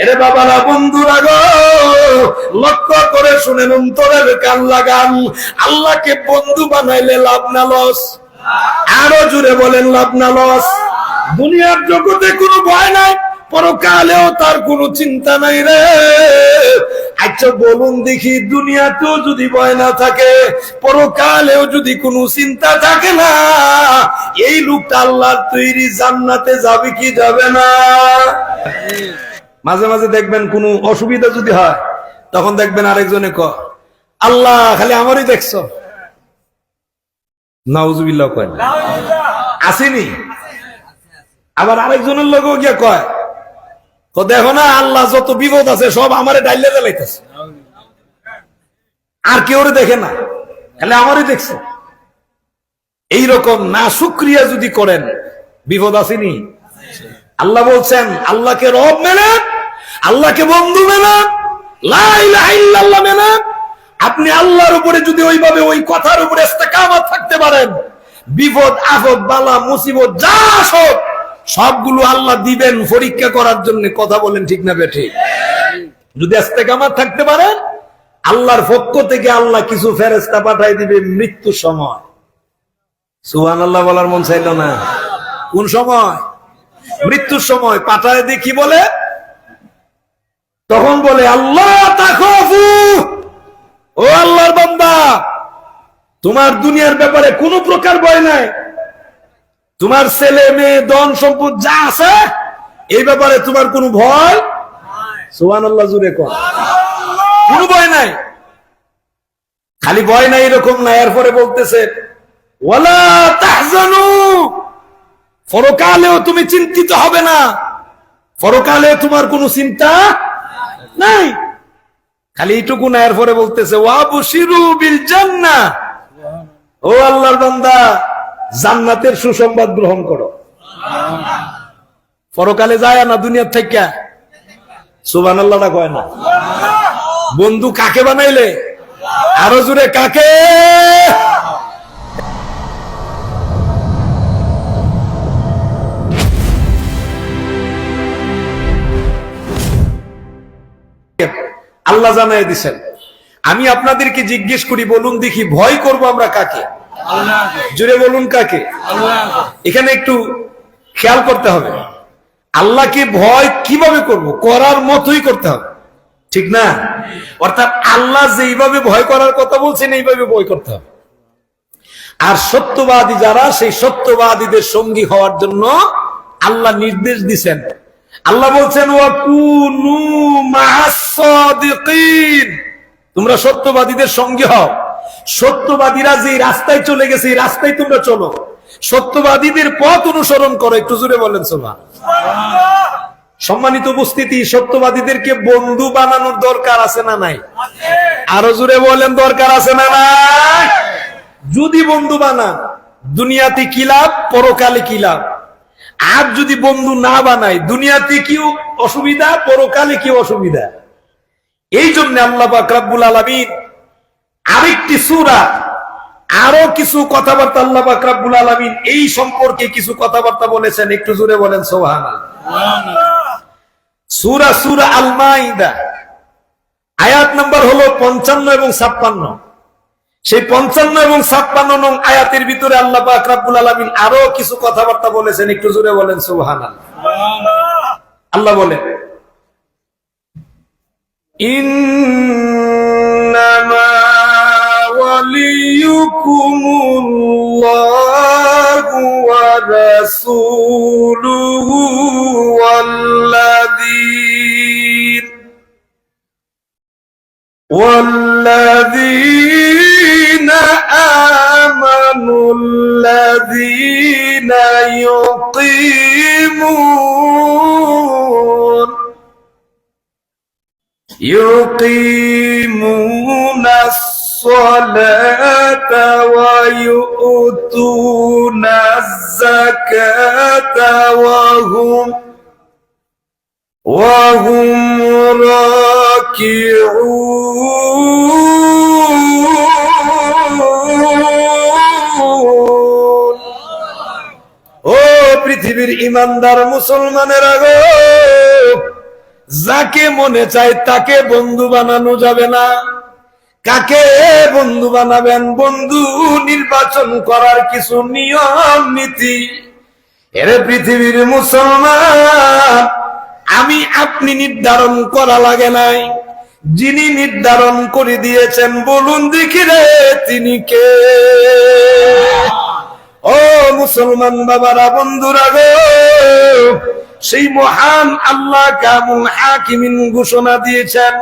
এরে বাবারা বন্ধুরা গো, লক্ষ্য করে শুনেন অন্তরের কান লাগান। আল্লাহকে বন্ধু বানাইলে লাভ না লস। আরও জুড়ে বলেন, লাভ না লস। দুনিয়ার জগতে কোনো ভয় নাই, পরকালেও তার কোনো চিন্তা নাই রে। আচ্ছা বলুন দেখি, দুনিয়াতেও যদি ভয় না থাকে, পরকালেও যদি কোনো চিন্তা থাকে না, এই লোকটা আল্লাহর তৈরি জান্নাতে যাবে কি যাবে না? মাঝে মাঝে দেখবেন কোনো অসুবিধা যদি হয়, তখন দেখবেন আরেকজনে ক আল্লাহ, খালি আমারই দেখছ। নাউজুবিল্লাহ কয় আসেনি। আবার আরেকজনের লোকও গিয়ে কয় তো দেখো না, আল্লাহ যত বিপদ আছে সব আমারে ডাইলে জ্বালাইতেছে। আর কেউ দেখে না, খালি আমারই দেখছে। এইরকম না শুক্রিয়া যদি করেন, বিপদ আসেনি। আল্লাহ বলছেন, আল্লাহকে রব মেনে আল্লাহকে বন্ধু মেনে? ইল্লাল্লাহ আপনি আল্লাহর উপরে যদি ওইভাবে ওই কথার উপরে ইস্তেকামত থাকতে পারেন, বিপদ আপদ বালা, মুসিবত, যা সব সবগুলো আল্লাহ দিবেন পরীক্ষা করার জন্য। কথা বলেন ঠিক না বেঠে? যদি ইস্তেকামত থাকতে পারেন, আল্লাহর পক্ষ থেকে আল্লাহ কিছু ফেরেস্তা পাঠাই দিবে মৃত্যুর সময়। সুহান আল্লাহ বলার মন চাইল না? কোন সময়? মৃত্যুর সময়। পাঠায় দিয়ে কি বলে? তখন বলে, আল্লাহ ও আল্লাহর বান্দা, তোমার দুনিয়ার ব্যাপারে কোনো প্রকার ভয় নাই। তোমার ছেলে, মেয়ে, ধন সম্পদ যা আছে, এই ব্যাপারে তোমার কোনো ভয় সুহান আল্লাহ জুড়ে কোনো ভয় নাই। খালি ভয় নাই এরকম না, এরপরে বলতেছে পরকালেও তুমি চিন্তিত হবে না। ফরকালে তোমার কোনো চিন্তা নাই। খালি এইটুকু না, এরপরে বলতেছে, ওয়াবশিরু বিল জান্নাহ ও আল্লাহর বান্দা, জান্নাতের সুসংবাদ গ্রহণ করো। পরকালে যায় না দুনিয়ার থেকে। সুবহানাল্লাহটা কয় না? বন্ধু কাকে বানাইলে? আরও জুড়ে কাকে? আল্লাহ জানাই দিছেন। আমি আপনাদেরকে জিজ্ঞেস করি, বলুন দেখি ভয় করব আমরা কাকে? জুড়ে বলুন কাকে? এখানে একটু খেয়াল করতে হবে। আল্লাহকে ভয় কীভাবে করব? করার মতোই করতে হবে। ঠিক না? অর্থাৎ আল্লাহ যেইভাবে ভয় করার কথা বলছেন, এইভাবে ভয় করতে হবে। আর সত্যবাদী যারা, সেই সত্যবাদীদের সঙ্গী হওয়ার জন্য আল্লাহ নির্দেশ দিছেন। আল্লাহ বলছেন তোমরা সত্যবাদীদের সঙ্গে হও। সত্যবাদীরা যে রাস্তায় চলে গেছে, এই রাস্তায় তোমরা চলো। সত্যবাদীদের পথ অনুসরণ করো। একটু জোরে বলেন, সোমা। সম্মানিত উপস্থিতি, সত্যবাদীদেরকে বন্ধু বানানোর দরকার আছে না নাই? আরও জোরে বলেন, দরকার আছে না নাই? যদি বন্ধু বানান, দুনিয়াতে কি লাভ? পরকালে কি লাভ? আর যদি বন্ধু না বানাই দুনিয়াতে কি অসুবিধা, পরকালে কি অসুবিধা। এই জন্য আল্লাহ বাকরাবুল আলমিন আরেকটি সুরা, আরও কিছু কথাবার্তা আল্লাহ বাকরাবুল আলমিন এই সম্পর্কে কিছু কথাবার্তা বলেছেন, একটু জোরে বলেন সোহান সুরা সুরা আলমাইদা আয়াত নাম্বার হলো পঞ্চান্ন এবং ছাপ্পান্ন। সেই পঞ্চান্ন এবং ছাপ্পান্ন নং আয়াতের ভিতরে আল্লাহ আকরাবুল আলমিন আরো কিছু কথাবার্তা বলেছেন একটু জোরে বলেন সুহান আল্লাহ বলেন إنما وليكم الله ورسوله والذين والذين آمنوا الذين يقيمون يقيمون الصلاة ويؤتون الزكاة وهم وهم راكعون. ও পৃথিবীর ইমানদার মুসলমানের আগো যাকে মনে চায় তাকে বন্ধু বানানো যাবে না। কাকে বন্ধু বানাবেন? বন্ধু নির্বাচন করার কিছু নিয়ম, নীতি। এরে পৃথিবীর মুসলমান, আমি আপনি নির্ধারণ করা লাগে নাই। যিনি নির্ধারণ করে দিয়েছেন, বলুন দেখি রে, তিনি কে? ও মুসলমান বাবারা, বন্ধুরা গো, সেই মহান আল্লাহ কামুল হাকিমিন ঘোষণা দিয়েছেন।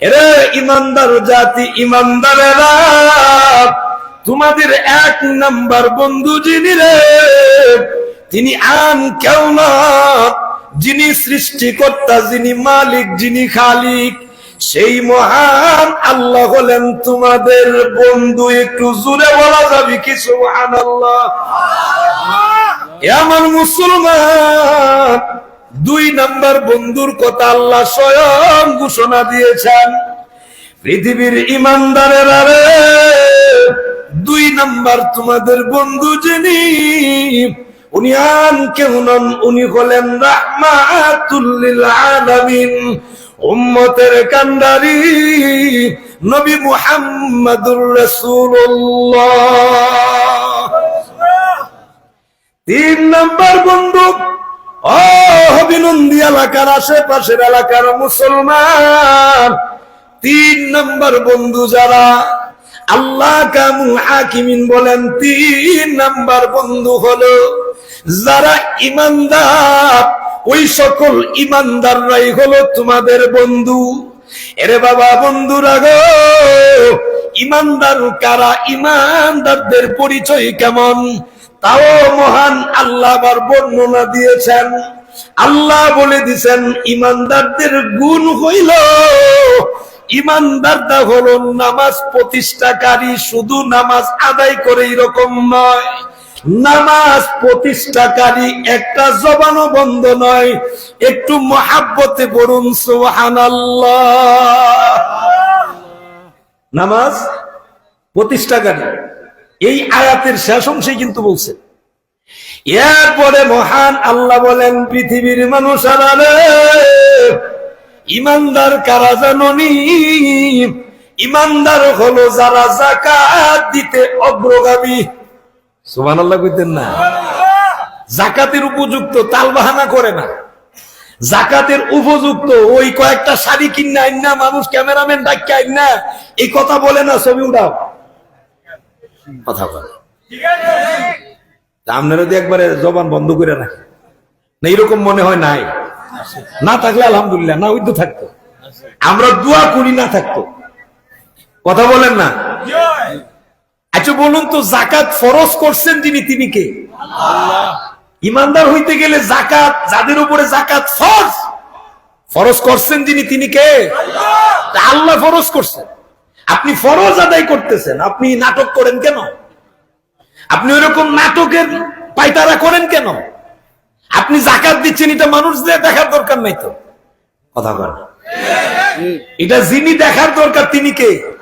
এরে ইমানদার জাতি, ইমানদারেরা, তোমাদের এক নাম্বার বন্ধু যিনি রে, তিনি আন কেউ না। যিনি সৃষ্টিকর্তা, যিনি মালিক, যিনি খালিক সেই মহান আল্লাহ হলেন তোমাদের বন্ধু। একটু জুড়ে বলা যাবে কি? সুহান আল্লাহ আমার মুসলমান, দুই নাম্বার বন্ধুর কথা আল্লাহ স্বয়ং ঘোষণা দিয়েছেন। পৃথিবীর ইমানদারের আরে দুই নাম্বার তোমাদের বন্ধু যিনি, উনি আন কেউ নন, উনি হলেন রাহমাতুল্লিল আলামিন। উম্মতের কান্ডারি নবী মুহাম্মাদুর রাসূলুল্লাহ। তিন নম্বর বন্ধু ও হবিনন্দী এলাকার আশেপাশের এলাকার মুসলমান। তিন নম্বর বন্ধু যারা আল্লাহ কামু হাকিমিন বলেন, তিন নম্বর বন্ধু হলো যারা ইমানদার ওই সকল ইমানদাররাই হলো তোমাদের বন্ধু। এরে বাবা বন্ধুরা গো, ইমানদার কারা? ইমানদারদের পরিচয় কেমন? তাও মহান আল্লাহ আবার বর্ণনা দিয়েছেন। আল্লাহ বলে দিছেন, ইমানদারদের গুণ হইল ইমানদারটা হলো নামাজ প্রতিষ্ঠাকারী, শুধু নামাজ আদায় করে এরকম নয়। নামাজ প্রতিষ্ঠাকারী একটা জবানও বন্ধ নয়। একটু মহাব্বতে পড়ুন সোহান নামাজ প্রতিষ্ঠাকারী। এই আয়াতের শেষ অংশে কিন্তু বলছে, এরপরে মহান আল্লাহ বলেন, পৃথিবীর মানুষ ইমানদার কারা জাননি ইমানদার হলো যারা জাকাত দিতে অগ্রগামী। সুবান আল্লাহ কইতেন না। জাকাতের উপযুক্ত করে না। জাকাতের উপযুক্ত ওই কয়েকটা শাড়ি আইন না মানুষ ক্যামেরাম্যান আইন না এই কথা বলে না, ছবি কথা বলে। আপনারা একবারে জবান বন্ধ করে রাখে না, এরকম মনে হয় নাই। না থাকলে আলহামদুলিল্লাহ, না ওই তো থাকতো। আমরা দোয়া করি না থাকতো। কথা বলেন না। আচ্ছা বলুন তো জাকাত ফরজ করছেন যিনি তিনি কে? ইমানদার হইতে গেলে জাকাত যাদের উপরে জাকাত ফরজ ফরজ করছেন যিনি তিনি কে? আল্লাহ। ফরজ করছেন। আপনি ফরজ আদায় করতেছেন আপনি নাটক করেন কেন? আপনি ওইরকম নাটকের পাইতারা করেন কেন? আপনি জাকাত দিচ্ছেন এটা মানুষ দিয়ে দেখার দরকার নাই তো। কথা বলেন। এটা যিনি দেখার দরকার তিনি কে?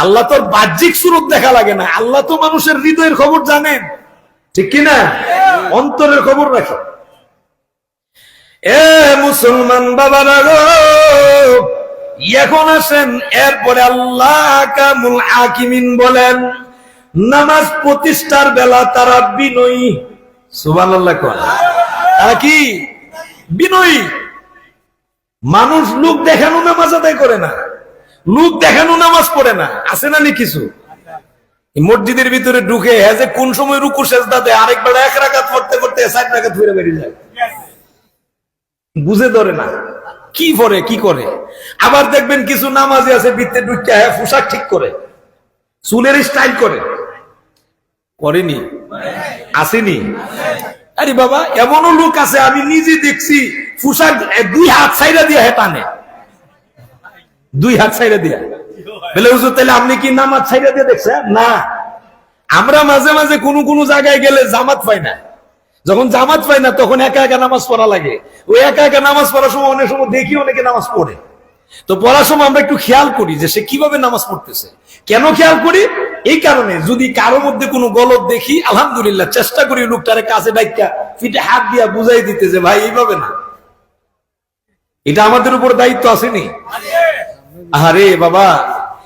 আল্লাহ তোর বাহ্যিক সুরত দেখা লাগে না। আল্লাহ তো মানুষের হৃদয়ের খবর জানেন। ঠিক কিনা অন্তরের খবর রাখে। এ মুসলমান বাবারা গো, এখন আসেন, এরপরে আল্লাহ কামুল আকিমিন বলেন, নামাজ প্রতিষ্ঠার বেলা তারা বিনয়ী। সুবান আল্লাহ তারা কি? বিনয়ী। মানুষ লোক দেখানো নামাজ আদায় করে না। লোক দেখানো নামাজ পড়ে না। আছে না নি কিছু? মসজিদের ভিতরে ঢুকে হ্যাঁ যে কোন সময় রুকু সেজদা দেয়, আরেকবার এক রাখাত পড়তে পড়তে সাইড রাখাত বেরিয়ে যায়। বুঝে ধরে না। কি পরে কি করে? আবার দেখবেন কিছু নামাজি আছে বৃত্তে ঢুকে হ্যাঁ পোশাক ঠিক করে, চুলের স্টাইল করে। করেনি? আসেনি? আরে বাবা, এমনও লোক আছে, আমি নিজে দেখছি, পোশাক দুই হাত সাইডা দিয়ে হেটানে দুই হাত সাইডা দিয়া। বলে, হুজুর, তাহলে আপনি কি নামাজ সাইডা দিয়ে দেখছেন? না। আমরা মাঝে মাঝে কোনো কোনো জায়গায় গেলে জামাত পাই না। যখন জামাত পাই না, তখন একা একা নামাজ পড়া লাগে। ওই একা একা নামাজ পড়ার সময় অনেক সময় দেখি অনেকে নামাজ পড়ে। তো পড়ার সময় আমরা একটু খেয়াল করি যে সে কীভাবে নামাজ পড়তেছে। কেন খেয়াল করি? এই কারণে যদি কারও মধ্যে কোনো গলত দেখি, আলহামদুলিল্লাহ, চেষ্টা করি লোকটারে কাছে ডাইকা ফিটে হাত দিয়া বুঝাই দিতে যে, ভাই, এইভাবে না। এটা আমাদের উপর দায়িত্ব আসেনি। আরে বাবা,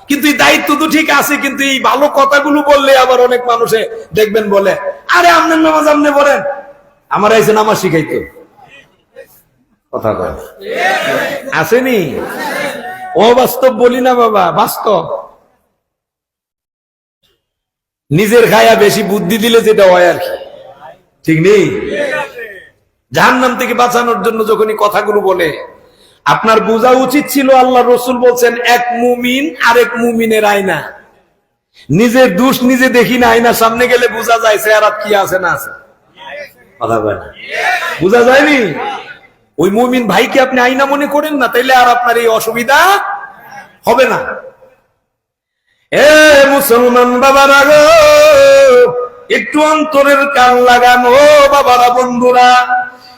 কিন্তু এই দায়িত্ব তো ঠিক আছে, কিন্তু এই ভালো কথাগুলো বললে আবার অনেক মানুষে দেখবেন বলে, আরে আপনার নামাজ আপনি বলেন আমার এসে নামাজ শিখাইতো। কথা কয় আসেনি? অবাস্তব বলি না বাবা, বাস্তব। নিজের খায়া বেশি বুদ্ধি দিলে যেটা হয় আর কি। ঠিক নেই? জাহান্নাম থেকে বাঁচানোর জন্য যখনই কথাগুলো বলে আপনার বোঝা উচিত ছিল আল্লাহ রসুল বলছেন, এক মুমিন আরেক মুমিনের আয়না। নিজের দুষ নিজে দেখি না আয়নার সামনে গেলে বোঝা যায় চেহারা কি আছে না আছে। কথা না? বোঝা যায়নি? ওই মুমিন ভাইকে আপনি আয়না মনে করেন না, তাইলে আর আপনার এই অসুবিধা হবে না। এ মুসলমান বাবারা গো, একটু অন্তরের কান লাগানো, বাবারা বন্ধুরা।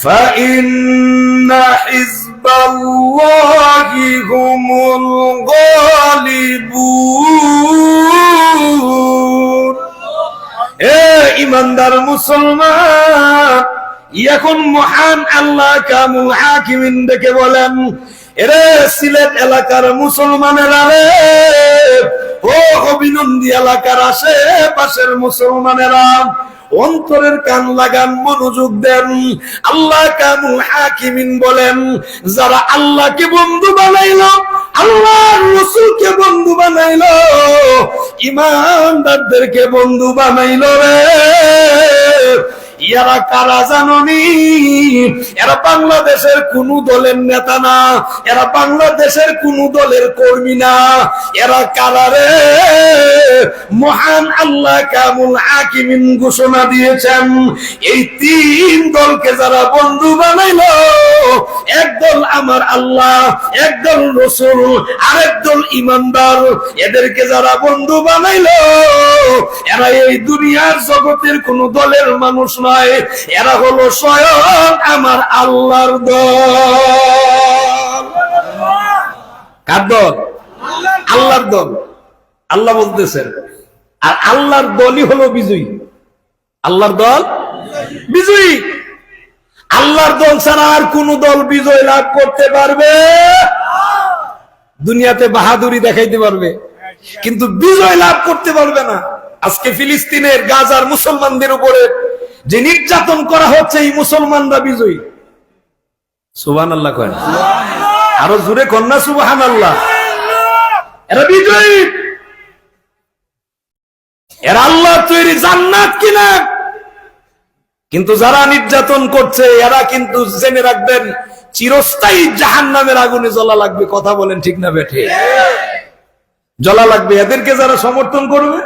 فإن حزب الله هم الغالبون এ ইমানদার মুসলমান এখন মহান আল্লাহ কামু হাকিমিন ডেকে বলেন এরে সিলেট এলাকার মুসলমানেরা রে ও অভিনন্দী এলাকার আশেপাশের মুসলমানেরা অন্তরের কান লাগান, মনোযোগ দেন। আল্লাহ কামু হাকিমিন বলেন, যারা আল্লাহকে বন্ধু বানাইল, আল্লাহর রসুলকে বন্ধু বানাইল, ইমানদারদেরকে বন্ধু বানাইল রে। এরা কারা জাননি এরা বাংলাদেশের কোন দলের নেতা না। এরা বাংলাদেশের কোন দলের কর্মী না। এরা কারারে মহান আল্লাহ কামুল হাকিমিন ঘোষণা দিয়েছেন, এই তিন দলকে যারা বন্ধু বানাইল একদল আমার আল্লাহ একদল রসুল, আরেক দল ইমানদার। এদেরকে যারা বন্ধু বানাইল, এরা এই দুনিয়ার জগতের কোন দলের মানুষ নয় এরা হলো স্বয়ং আমার আল্লাহর দল। কার দল? আল্লাহর দল। আল্লাহ বলতেছেন, আর আল্লাহর দলই হলো বিজয়ী। আল্লাহর দল? বিজয়ী। আল্লাহর দল ছাড়া আর কোন দল বিজয় লাভ করতে পারবে? দুনিয়াতে বাহাদুরি দেখাইতে পারবে, কিন্তু বিজয় লাভ করতে পারবে না। আজকে ফিলিস্তিনের, গাজার মুসলমানদের উপরে যে নির্যাতন করা হচ্ছে এই মুসলমানরা বিজয়ী। সুবান আল্লাহ কেন আরও জুড়ে কন্যা সুবাহান আল্লাহ এরা বিজয়ী। এরা আল্লাহ তৈরি জান্নাত কিনা? কিন্তু যারা নির্যাতন করছে এরা কিন্তু জেনে রাখবেন চিরস্থায়ী জাহান নামের আগুনে জ্বলা লাগবে। কথা বলেন ঠিক না বেঠে? জ্বলা লাগবে। এদেরকে যারা সমর্থন করবে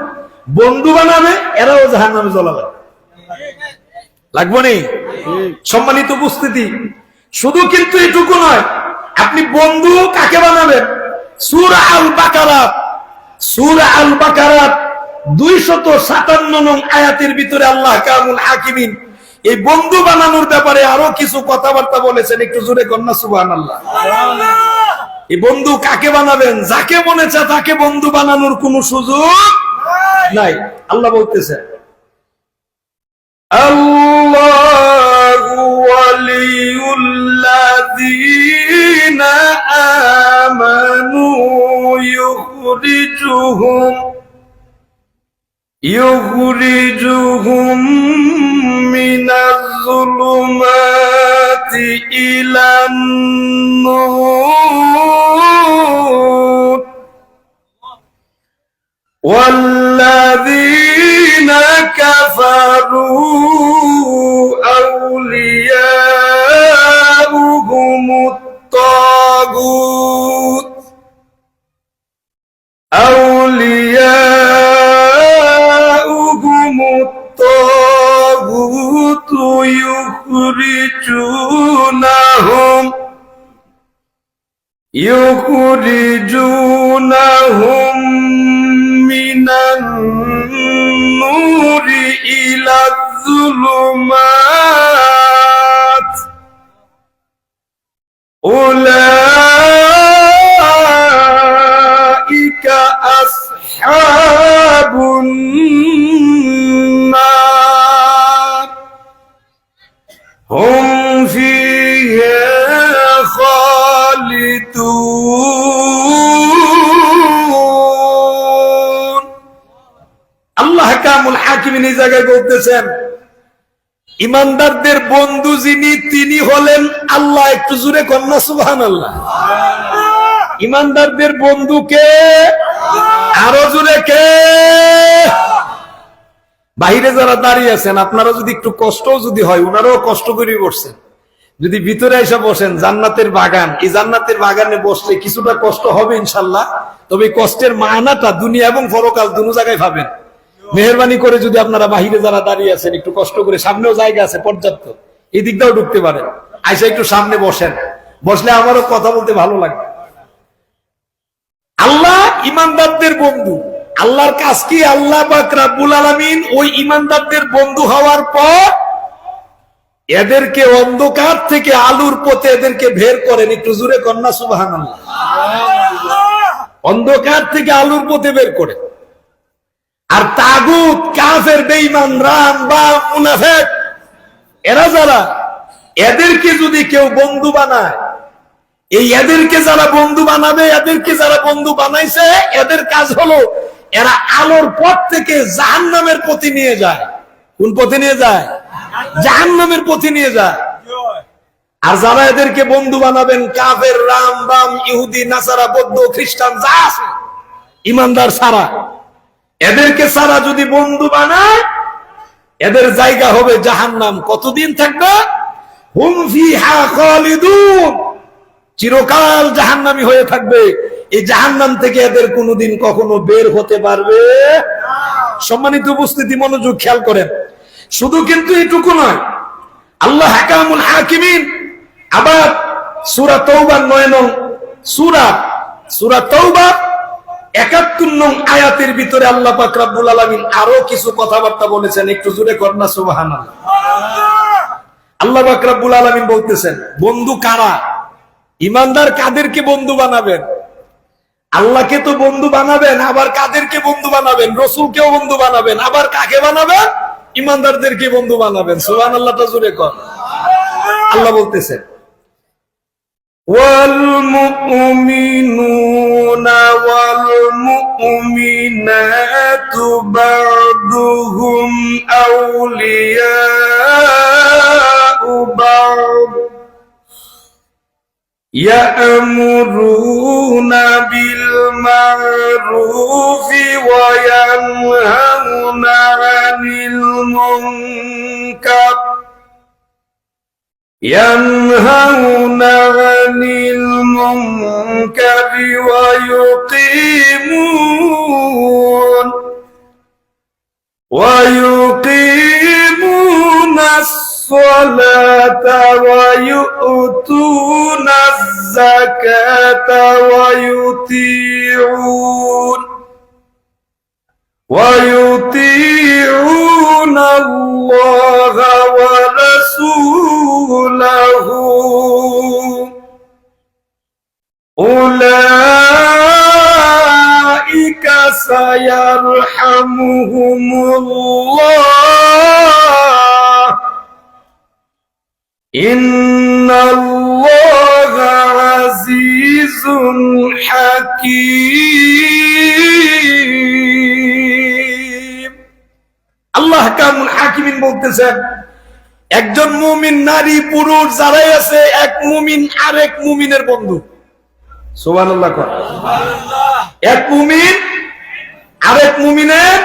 বন্ধু বানাবে এরাও জাহান নামে জ্বলা লাগবে। লাগবো নি? সম্মানিত উপস্থিতি। শুধু কিন্তু এটুকু নয় আপনি বন্ধু কাকে বানাবেন? সুরা আল বাকারাত সুরা আল বাকারাত দুইশত সাতান্ন নং আয়াতের ভিতরে আল্লাহ কামুল হাকিমিন এই বন্ধু বানানোর ব্যাপারে আরও কিছু কথাবার্তা বলেছেন একটু জোরে কন্যা সুবান আল্লাহ এই বন্ধু কাকে বানাবেন? যাকে মনে চায় তাকে বন্ধু বানানোর কোন সুযোগ নাই। আল্লাহ বলতেছে يخرجهم من الظلمات إلى النور والذين كفروا أولياؤهم الطاغوت أولياؤهم الطاغوت يخرجونهم يخرجونهم من النور إلى الظلمات أولئك أصحاب النار هم فيها خالدون আল্লাহ কামুল হাকিমিন এই জায়গায় বলতেছেন ইমানদারদের বন্ধু যিনি তিনি হলেন আল্লাহ একটু জুড়ে কন্যা সুবহান আল্লাহ ইমানদারদের বন্ধুকে আরো জুড়ে কে বাহিরে যারা দাঁড়িয়ে আছেন, আপনারা যদি একটু কষ্ট যদি হয় ওনারাও কষ্ট করে বসছেন। যদি ভিতরে এসে বসেন, জান্নাতের বাগান, এই জান্নাতের বাগানে বসলে কিছুটা কষ্ট হবে ইনশাল্লাহ, তবে কষ্টের মানাটা দুনিয়া এবং পরকাল দুনো জায়গায় পাবেন। মেহরবানি করে যদি আপনারা বাহিরে যারা দাঁড়িয়ে আছেন, একটু কষ্ট করে সামনেও জায়গা আছে পর্যাপ্ত, এই দিকটাও ঢুকতে পারেন। আইসা একটু সামনে বসেন। বসলে আমারও কথা বলতে ভালো লাগবে। আল্লাহ ইমানদারদের বন্ধু। আল্লাহর কাজ কি? আল্লাহ রাব্বুল আলামিন ওই ইমানদারদের বন্ধু হওয়ার পর এদেরকে অন্ধকার থেকে আলুর পথে এদেরকে বের করেন। একটু জুড়ে কন্যা সুবাহান অন্ধকার থেকে আলুর পথে বের করে আর তাগুত, কাফের, বেঈমান, রাম বা মুনাফেক, এরা যারা এদেরকে যদি কেউ বন্ধু বানায়, এই এদেরকে যারা বন্ধু বানাবে, এদেরকে যারা বন্ধু বানাইছে, এদের কাজ হলো এরা আলোর পথ থেকে জাহান নামের পথে নিয়ে যায়। কোন পথে নিয়ে যায়? জাহান নামের পথে নিয়ে যায়। আর যারা এদেরকে বন্ধু বানাবেন, কাফের, রাম, বাম, ইহুদি, নাসারা, বৌদ্ধ, খ্রিস্টান, যা আছে, ইমানদার সারা। এদেরকে সারা যদি বন্ধু বানায়, এদের জায়গা হবে জাহান্নাম। কতদিন থাকবে? হুম হা খালিদুন। চিরকাল জাহান্নামি হয়ে থাকবে। এই জাহান্নাম থেকে এদের কোনোদিন কখনো বের হতে পারবে? সম্মানিত উপস্থিতি, মনোযোগ খেয়াল করেন। শুধু কিন্তু এটুকু নয়, আল্লাহ হাকামুল হাকিমিন আবার সুরা তৌবার নয় নং সুরা সুরা তৌবা একাত্তর নং আয়াতের ভিতরে আল্লাহ পাক রাব্বুল আলামিন আরও কিছু কথাবার্তা বলেছেন। একটু জুড়ে করনা সুবহানাল্লাহ। আল্লাহ পাক রাব্বুল আলামিন বলতেছেন, বন্ধু কারা? ইমানদার কাদেরকে বন্ধু বানাবেন? আল্লাহকে তো বন্ধু বানাবেন আবার কাদেরকে বন্ধু বানাবেন রসুলকেও বন্ধু বানাবেন আবার কাকে বানাবেন ইমানদারদেরকে বন্ধু বানাবেন সুহান আল্লাহটা জুড়ে কর আল্লাহ বলতেছেন والمؤمنون والمؤمنات بعضهم أولياء بعض يأمرون بالمعروف وينهون عن المنكر. ينهون عن المنكر ويقيمون ويقيمون الصلاة ويؤتون الزكاة ويطيعون ويطيعون الله ورسوله. أولئك سيرحمهم الله. আজিজুন হাকিম। আল্লাহ কামুল হাকিমিন বলতেছেন? একজন মুমিন নারী পুরুষ যারাই আছে এক মুমিন আর এক মুমিনের বন্ধু। সোহান এক মুমিন আরেক মুমিনের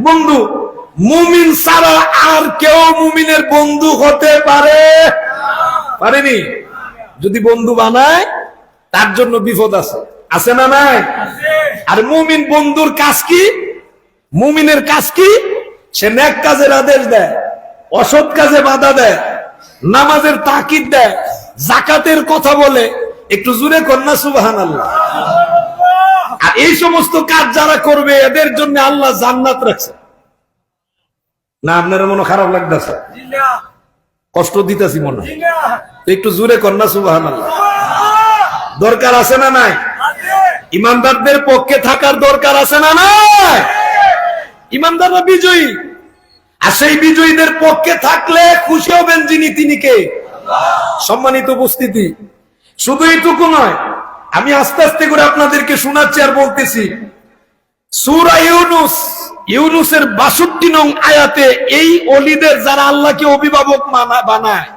বন্ধু। মুমিন ছাড়া আর কেউ মুমিনের বন্ধু হতে পারে? পারেনি? যদি বন্ধু বানায়, তার জন্য বিপদ আছে। আছে না নাই? আর মুমিন বন্ধুর কাজ কি? মুমিনের কাজ কি? সে ন্যাক কাজের আদেশ দেয়, অসৎ কাজে বাধা দেয়, নামাজের তাকিদ দেয়, জাকাতের কথা বলে। একটু জুড়ে কন্যা সুবাহান আল্লাহ আর এই সমস্ত কাজ যারা করবে, এদের জন্য আল্লাহ জান্নাত রাখছে। না, আপনার মনে খারাপ লাগতেছে। কষ্ট দিতেছি মনে। একটু জুড়ে কন্যা সুবাহান আল্লাহ দরকার আছে না নাই? ইমানদারদের পক্ষে থাকার দরকার আছে না নাই? ইমানদাররা বিজয়ী। আর সেই বিজয়ীদের পক্ষে থাকলে খুশি হবেন যিনি, তিনি কে? সম্মানিত উপস্থিতি। শুধু এইটুকু নয়, আমি আস্তে আস্তে করে আপনাদেরকে শোনাচ্ছি আর বলতেছি। সুরা ইউনুস ইউনুসের বাষট্টি নং আয়াতে এই অলিদের যারা আল্লাহকে অভিভাবক মানা বানায়,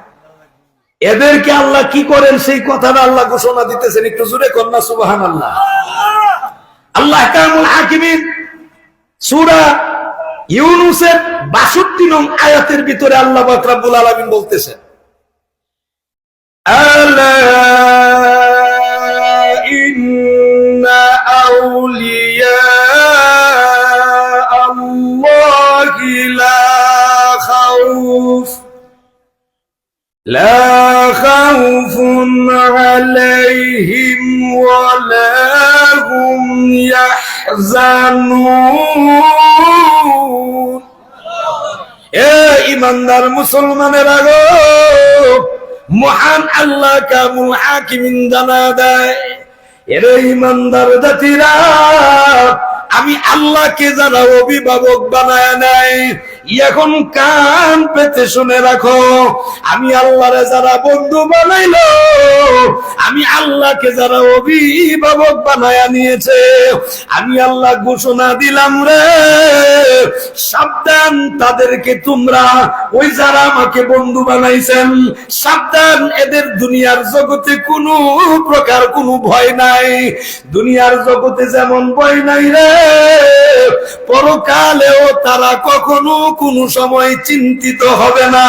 এদেরকে আল্লাহ কি করেন? সেই কথাটা আল্লাহ ঘোষণা দিতেছেন। একটু জুড়ে কন্যা সুবাহান আল্লাহ আল্লাহ কামুল হাকিমিন সুরা ইউনুসের বাষট্টি নং আয়াতের ভিতরে আল্লাহ বাকরাবুল আলমিন বলতেছেন আল্লাহ ইন্না আউলিয়া خوف لا خوف عليهم ولا هم يحزنون এ ইমানদার মুসলমানের আগো মহান আল্লাহ কামুল হাকিমিন জানা দেয় এর ইমানদার জাতিরা আমি আল্লাহকে যারা অভিভাবক বানায় নাই এখন কান পেতে শুনে রাখো, আমি আল্লাহরে যারা বন্ধু বানাইল, আমি আল্লাহকে যারা অভিভাবক বানায়া নিয়েছে, আমি আল্লাহ ঘোষণা দিলাম রে, সাবধান তাদেরকে তোমরা, ওই যারা আমাকে বন্ধু বানাইছেন, সাবধান, এদের দুনিয়ার জগতে কোনো প্রকার কোনো ভয় নাই, দুনিয়ার জগতে যেমন ভয় নাই রে, পরকালেও তারা কখনো কোনো সময় চিন্তিত হবে না।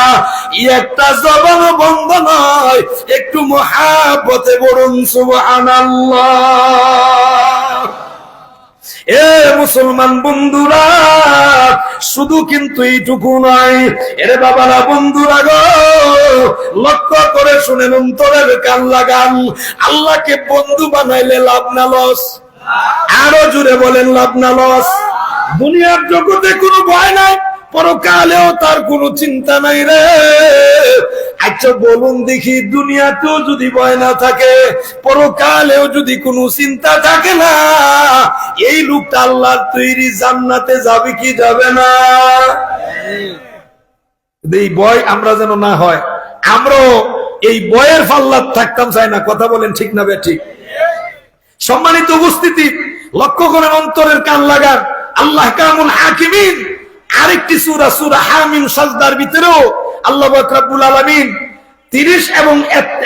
একটা জবান বন্ধ নয়, একটু মহাবতে বরুণ সুবহানাল্লাহ। এ মুসলমান বন্ধুরা, শুধু কিন্তু এইটুকু নয়, এরে বাবারা বন্ধুরা গো, লক্ষ্য করে শুনেন, অন্তরের কান লাগান। আল্লাহকে বন্ধু বানাইলে লাভ না লস। আরও জুড়ে বলেন, লাভ না লস। দুনিয়ার জগতে কোনো ভয় নাই। পরকালেও তার কোনো চিন্তা নাই রে। আচ্ছা বলুন দেখি, দুনিয়াতেও যদি ভয় না থাকে, পরকালেও যদি কোনো চিন্তা থাকে না, এই লোকটা আল্লাহর তৈরি জান্নাতে যাবে কি যাবে না? এই ভয় আমরা যেন না হয়, আমরাও এই বয়ের ফাল্লার থাকতাম চাই না। কথা বলেন ঠিক না বে সম্মানিত উপস্থিতি লক্ষ্য করেন অন্তরের কান লাগান আল্লাহ কামুল হাকিমিন আরেকটি সুরা সুরা হামিম সাজদার ভিতরেও আল্লাহ রাব্বুল আলামিন তিরিশ এবং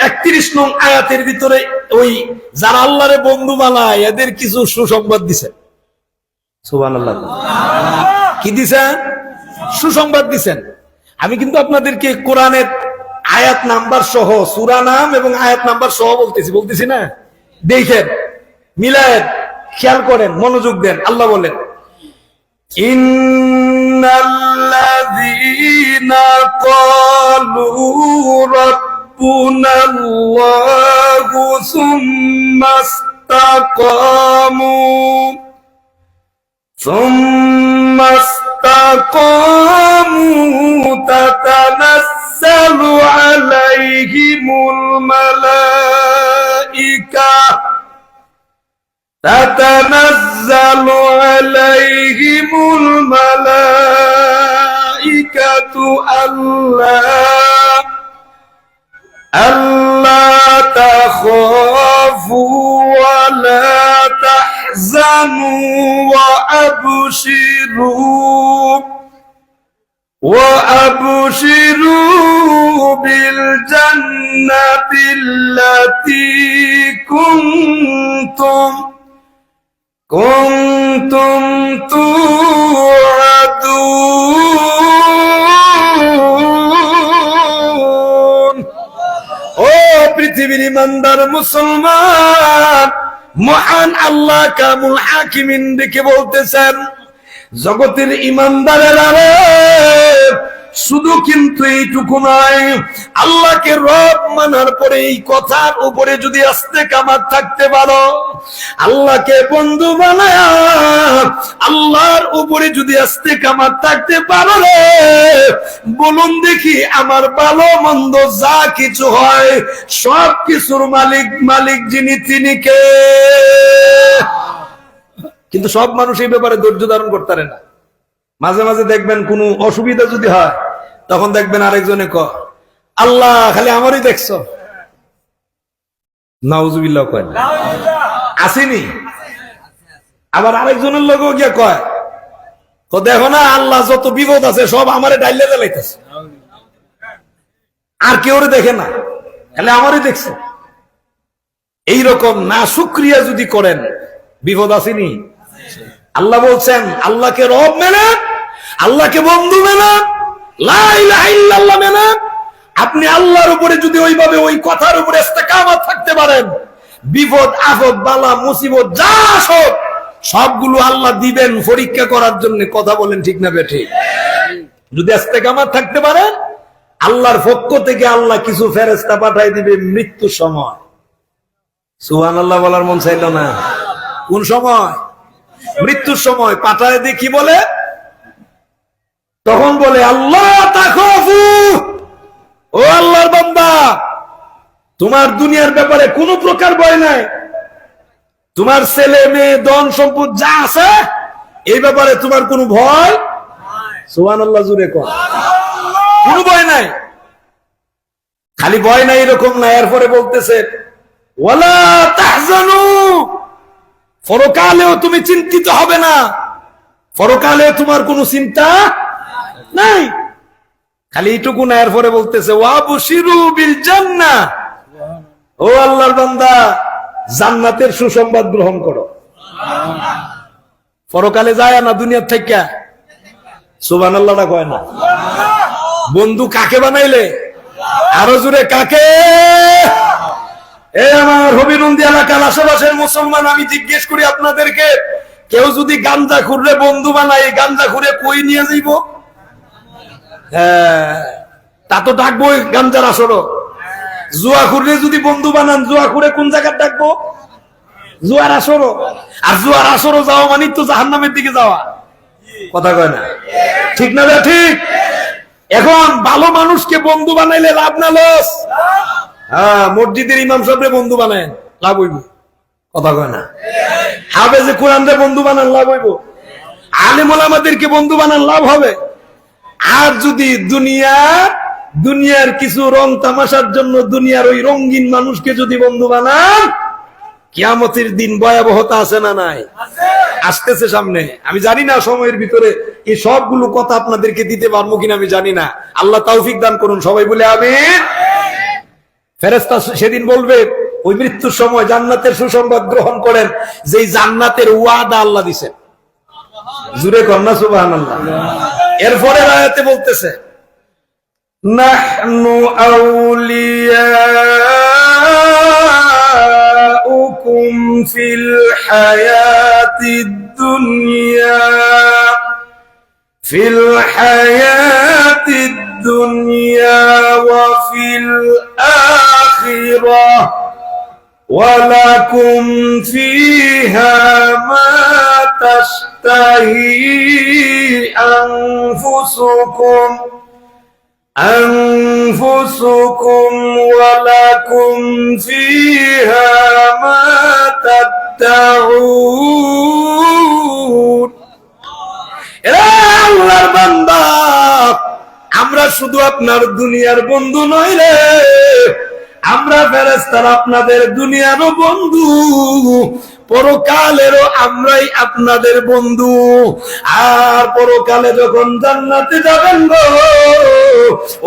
একত্রিশ নং আয়াতের ভিতরে ওই যারা আল্লাহরে বন্ধু বানায় এদের কিছু সুসংবাদ দিছে। কি দিছেন সুসংবাদ দিছেন আমি কিন্তু আপনাদেরকে কোরআনের আয়াত নাম্বার সহ, সুরা নাম এবং আয়াত নাম্বার সহ বলতেছি। বলতেছি না? দেখেন মিলায়েন খেয়াল করেন, মনোযোগ দেন। আল্লাহ বলেন الذين قالوا ربنا الله ثم استقاموا ثم استقاموا تتنزل عليهم الملائكة تتنزل عليهم الملائكة ألا ألا تخافوا ولا تحزنوا وأبشروا وأبشروا بالجنة التي كنتم كنتم توعدون ও পৃথিবীর ইমানদার মুসলমান মহান আল্লাহ কামুল হাকিমিন দেখে বলতেছেন জগতের ইমানদারেরা রে শুধু কিন্তু এইটুকু নয়, আল্লাহকে রব মানার পরে এই কথার উপরে যদি আস্তে কামার থাকতে পারো, আল্লাহকে বন্ধু বানায় আল্লাহর উপরে যদি আস্তে কামার থাকতে পারো রে, বলুন দেখি আমার ভালো মন্দ যা কিছু হয়, সব কিছুর মালিক মালিক যিনি, তিনি কে? কিন্তু সব মানুষ এই ব্যাপারে ধৈর্য ধারণ করতে পারে না। মাঝে মাঝে দেখবেন কোন অসুবিধা যদি হয় তখন দেখবেন আরেকজনে ক, আল্লাহ, খালি আমারই দেখছ? নাউজুবিল্লাহ কয় না। আসেনি। আবার আরেকজনের লোকও গিয়ে কয় তো দেখো না, আল্লাহ যত বিপদ আছে সব আমারে ডাইলে জ্বালাইতেছে। আর কেউ দেখে না, খালি আমারই দেখছে। এইরকম না সুক্রিয়া যদি করেন, বিপদ আসেনি। আল্লাহ বলছেন, আল্লাহকে রব মেনে আল্লাহকে বন্ধু মেনে মেনে আপনি আল্লাহর উপরে যদি ওইভাবে ওই কথার উপরে থাকতে পারেন, বিপদ, আপদ, বালা, মুসিবত, যা সব, সবগুলো আল্লাহ দিবেন পরীক্ষা করার জন্য। কথা বলেন ঠিক না বেঠি? যদি ইস্তেকামত থাকতে পারেন, আল্লাহর পক্ষ থেকে আল্লাহ কিছু ফেরেস্তা পাঠাই দিবে মৃত্যুর সময়। সুহান আল্লাহ বলার মন চাইল না? কোন সময়? মৃত্যুর সময়। পাঠায় দিয়ে কি বলে? তখন বলে, আল্লাহ ও আল্লাহর বান্দা, তোমার দুনিয়ার ব্যাপারে কোনো প্রকার ভয় নাই। তোমার ছেলে, মেয়ে, ধন সম্পদ যা আছে, এই ব্যাপারে তোমার কোনো ভয় আল্লাহ জুড়ে কোনো ভয় নাই। খালি ভয় নাই এরকম না, এরপরে বলতেছে, ওয়ালা পরকালেও তুমি চিন্তিত হবে না। পরকালে তোমার কোনো চিন্তা নাই। খালি এইটুকু না, এরপরে বলতেছে, ওয়াবশিরু বিল জান্নাহ ও আল্লাহর বান্দা, জান্নাতের সুসংবাদ গ্রহণ করো। পরকালে যায় না, দুনিয়ার থেকে। সুবহানাল্লাহটা কয় না? বন্ধু কাকে বানাইলে? আরও জুড়ে কাকে? এই আমার হবিনন্দী এলাকার আশেপাশের মুসলমান, আমি জিজ্ঞেস করি আপনাদেরকে, কেউ যদি গাঞ্জা খুঁড়লে বন্ধু বানায় গাঞ্জা খুঁড়ে কই নিয়ে যাইব? হ্যাঁ, তা তো ডাকবো গাঞ্জার আসরও জুয়া খুঁড়লে যদি বন্ধু বানান জুয়া খুঁড়ে কোন জায়গায় ডাকবো? জুয়ার আসরও আর জুয়ার আসরও যাওয়া মানে তো জাহান্নামের দিকে যাওয়া। কথা কয় না? ঠিক না ঠিক? এখন ভালো মানুষকে বন্ধু বানাইলে লাভ না লস? হ্যাঁ মসজিদের ইমাম সাহেবরে বন্ধু বানায় লাভ হইব। কথা কয় না? হাফেজে কোরআনরে বন্ধু বানান লাভ হইব। আলেমুল আমাদেরকে বন্ধু বানান লাভ হবে। আর যদি দুনিয়া, দুনিয়ার কিছু রং তামাশার জন্য দুনিয়ার ওই রঙিন মানুষকে যদি বন্ধু বানান কিয়ামতের দিন ভয়াবহতা আছে না নাই? আসতেছে সামনে। আমি জানি না সময়ের ভিতরে এই সবগুলো কথা আপনাদেরকে দিতে পারব কিনা, আমি জানি না। আল্লাহ তৌফিক দান করুন, সবাই বলে আমি ফেরেস্তা সেদিন বলবে, ওই মৃত্যুর সময় জান্নাতের সুসংবাদ গ্রহণ করেন যে জান্নাতের ওয়াদা আল্লাহ দিছেন। জুড়ে কন্যা সুবাহ আল্লাহ এরপরে রায়াতে বলতেছে نحن أولياؤكم في الحياة الدنيا في الحياة الدنيا وفي الآخرة ولكم فيها ما تشتهي أنفسكم أنفسكم ولكم فيها ما تدعون এরা আল্লাহর বান্দা আমরা শুধু আপনার দুনিয়ার বন্ধু নই রে আমরা ফেরেস্তার আপনাদের দুনিয়ারও বন্ধু পরকালেরও আমরাই আপনাদের বন্ধু। আর পরকালে যখন জান্নাতে যাবেন গো,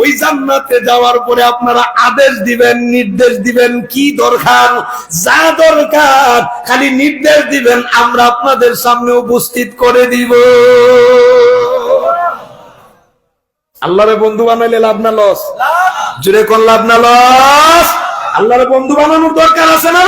ওই জান্নাতে যাওয়ার পরে আপনারা আদেশ দিবেন, নির্দেশ দিবেন, কি দরকার, যা দরকার, খালি নির্দেশ দিবেন, আমরা আপনাদের সামনে উপস্থিত করে দিব। আল্লাহরে বন্ধু বানাইলে লাভ না লস? জুড়ে কোন লাভ না লস? আল্লাহরে বন্ধু বানানোর দরকার আছে না